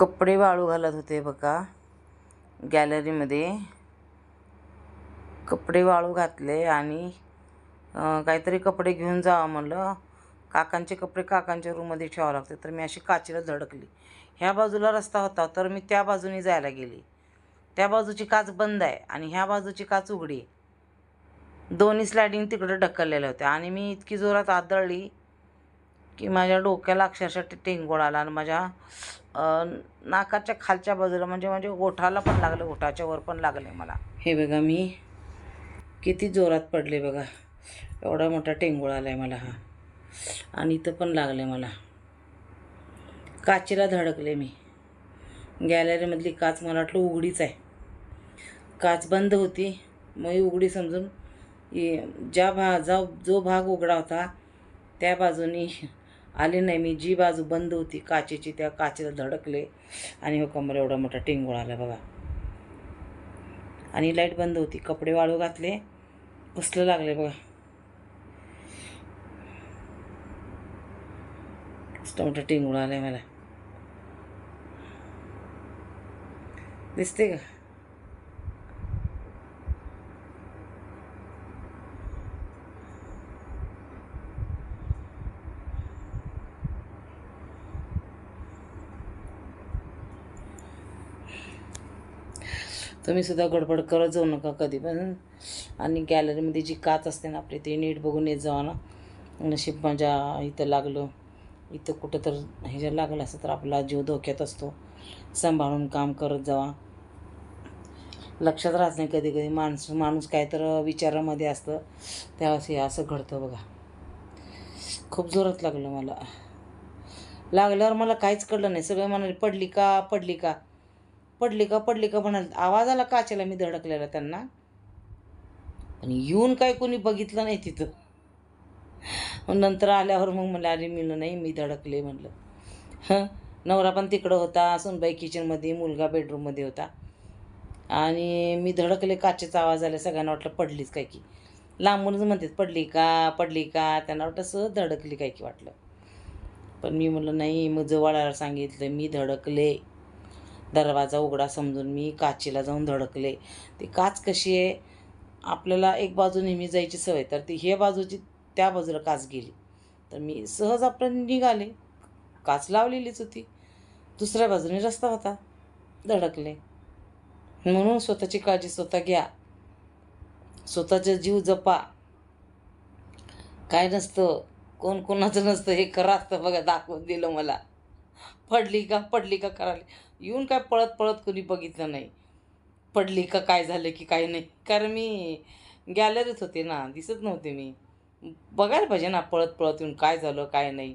कपडे वाळू घालत होते बघा. गॅलरीमध्ये कपडे वाळू घातले आणि काहीतरी कपडे घेऊन जावं म्हणलं. काकांचे कपडे काकांच्या रूममध्ये ठेवावं लागते तर मी अशी काचेला झडकली. ह्या बाजूला रस्ता होता तर मी त्या बाजूने जायला गेली. त्या बाजूची काच बंद आहे आणि ह्या बाजूची काच उघडी आहे. दोन्ही स्लायडिंग तिकडं ढकललेल्या होत्या आणि मी इतकी जोरात आदळली की माझ्या डोक्याला अक्षरशः ते टेंगोळ आला आणि माझ्या नाकाच्या खालच्या बाजूला म्हणजे म्हणजे ओठाला पण लागलं ओठाच्या वर पण लागले मला. हे बघा मी किती जोरात पडले बघा. एवढा मोठा टेंगोळ आला आहे मला हा. आणि इथं पण लागले मला. काचेला धडकले मी. गॅलरीमधली काच मला वाटलं उघडीच आहे. काच बंद होती. मग ही उघडी समजून ज्या भा जा जो भाग उघडा होता त्या बाजूनी आले नाही. मी जी बाजू बंद होती काचेची त्या काचेला धडकले. आणि हो कमर एवढा मोठा टिंगूळ आला बघा. आणि लाइट बंद होती. कपडे वाळू घातले. कसलं लागले बघा. कसलं मोठा टेंगोळ आलाय मला. दिसते का? तुम्ही सुद्धा गडबड करत जाऊ नका कधी पण. आणि गॅलरीमध्ये जी काच असते ना आपली ती नीट बघून येत जावा ना. नशीब माझ्या इथं लागलं. इथं कुठं तर ह्याच्या लागलं असतं तर आपला जीव धोक्यात असतो. सांभाळून काम करत जावा. लक्षात राहत नाही कधी कधी माणूस माणूस काय तर विचारामध्ये असतं. त्यावेळेस हे असं घडतं बघा. खूप जोरात लागलं मला. लागल्यावर मला काहीच कळलं नाही. सगळे म्हणाले पडली का? पडली का? पडली का पडली का म्हणाल आवाज आला काचेला मी धडकलेला त्यांना? आणि येऊन काय कोणी बघितलं नाही तिथं. मग नंतर आल्यावर मग म्हणलं अरे मिलं नाही मी धडकले म्हणलं. हं नवरा पण तिकडं होता सुनबाई किचनमध्ये मुलगा बेडरूममध्ये होता. आणि मी धडकले काचेचा आवाज आला सगळ्यांना वाटलं पडलीच काय की. लांबूनच म्हणतात पडली का पडली का? त्यांना वाटलं सहज धडकली काय की वाटलं. पण मी म्हणलं नाही मग जवळाला सांगितलं मी धडकले. दरवाजा उघडा समजून मी काचेला जाऊन धडकले. ती काच कशी आहे? आपल्याला एक बाजू नेहमी जायची सवय तर ती हे बाजूची त्या बाजूला काच गेली. तर मी सहज आपण निघाले. काच लावलेलीच होती. दुसऱ्या बाजूने रस्ता होता. धडकले. म्हणून स्वतःची काळजी स्वतः घ्या. स्वतःचा जीव जपा. काय नसतं? कोण कोणाचं नसतं? हे खरं असतं बघा दाखवून दिलं मला. पडली का? पडली का? करायला. येऊन काय पळत पळत कुणी बघितलं नाही. पडली का काय झालं की काय नाही. कारण मी गॅलरीत होते ना दिसत नव्हते मी. बघायला पाहिजे ना पळत पळत येऊन काय झालं काय नाही.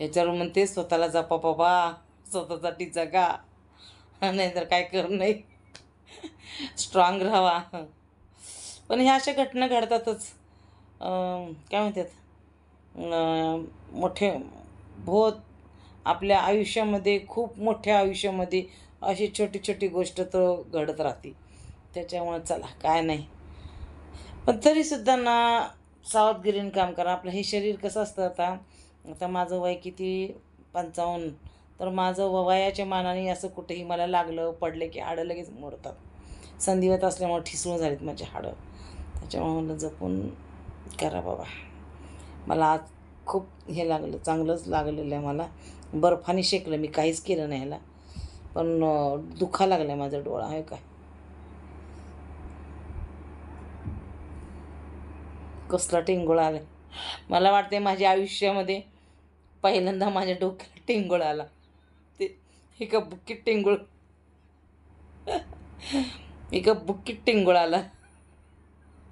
ह्याच्यावर म्हणते स्वतःला जपा बाबा स्वतःसाठी जगा. नाहीतर काय कर नाही. स्ट्रॉंग राहावा पण ह्या अशा घटना घडतातच. काय म्हणतात? मोठे बहुत आपल्या आयुष्यामध्ये खूप मोठ्या आयुष्यामध्ये अशी छोटी छोटी गोष्ट तर घडत राहते. त्याच्यामुळे चला काय नाही. पण तरीसुद्धा ना सावधगिरीने काम करा. आपलं हे शरीर कसं असतं आता? आता माझं वय किती? पंचावन्न. तर माझं वयाच्या मानाने असं कुठेही मला लागलं पडले की हाडं लगेच मोडतात संधिवत असल्यामुळे ठिसूळ झालीत माझी हाडं. त्याच्यामुळे म्हणलं जपून करा बाबा. मला आज खूप हे लागलं चांगलंच लागलेलं आहे मला. बर्फाने शेकलं मी काहीच केलं नाही ह्याला पण दुखा लागला आहे माझा डोळा आहे काय? कसला टिंगोळा आला मला वाटते माझ्या आयुष्यामध्ये पहिल्यांदा माझ्या डोक्याला टिंगोळ आला. ते एका बुक्कीत टिंगोळ. एका बुक्कीत टिंगोळ आला.